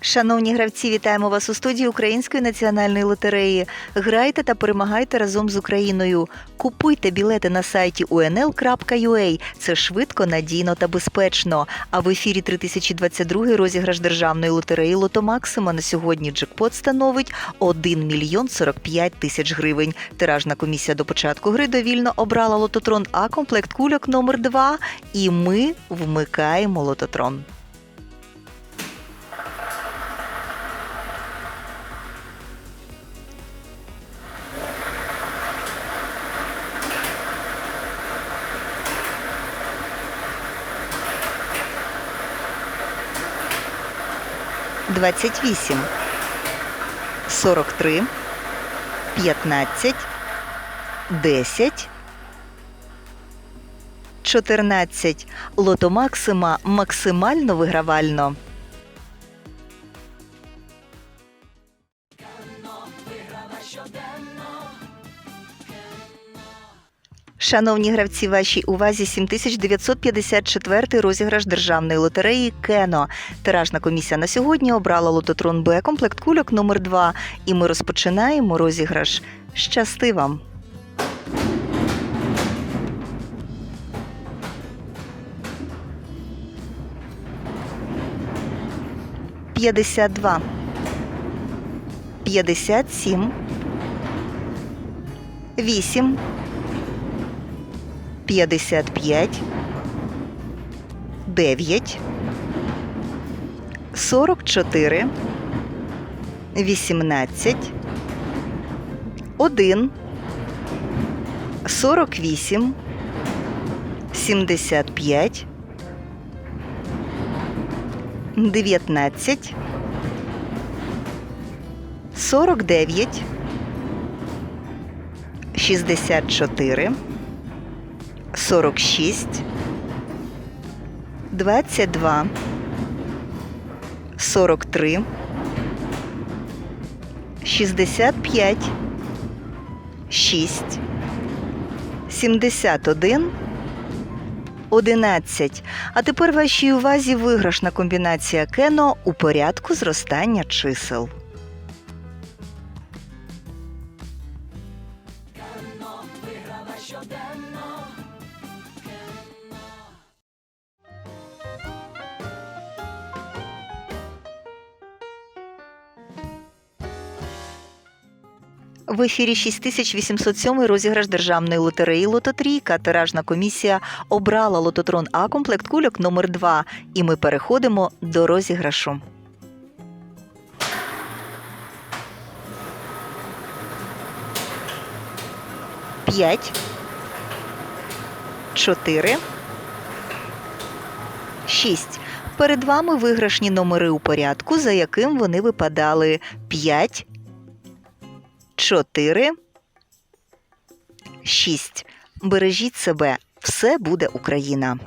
Шановні гравці, вітаємо вас у студії Української національної лотереї. Грайте та перемагайте разом з Україною. Купуйте білети на сайті unl.ua. Це швидко, надійно та безпечно. А в ефірі 3022 розіграш державної лотереї Лото Максима на сьогодні джекпот становить 1 мільйон 45 тисяч гривень. Тиражна комісія до початку гри довільно обрала лототрон А комплект кульок номер 2 І ми вмикаємо лототрон. Двадцять вісім, сорок три, п'ятнадцять, десять, чотирнадцять. Лото Максима максимально вигравально. Шановні гравці, вашій увазі 7954 розіграш державної лотереї Кено. Тиражна комісія на сьогодні обрала лототрон Б комплект кульок номер 2 І ми розпочинаємо розіграш. Щасти вам! П'ятдесят два. П'ятдесят сім. Вісім. 55, 9, 44, 18, 1, 48, 75, 19, 49, 64, 46, 22, 43, 65, 6, 71, 11. А тепер вашій увазі виграшна комбінація кено у порядку зростання чисел. В ефірі 6807 розіграш державної лотереї Лототрійка. Тиражна комісія обрала лототрон А комплект кульок номер 2 І ми переходимо до розіграшу. П'ять. Чотири. Шість. Перед вами виграшні номери у порядку, за яким вони випадали 5, 4, 6. Бережіть себе. Все буде Україна.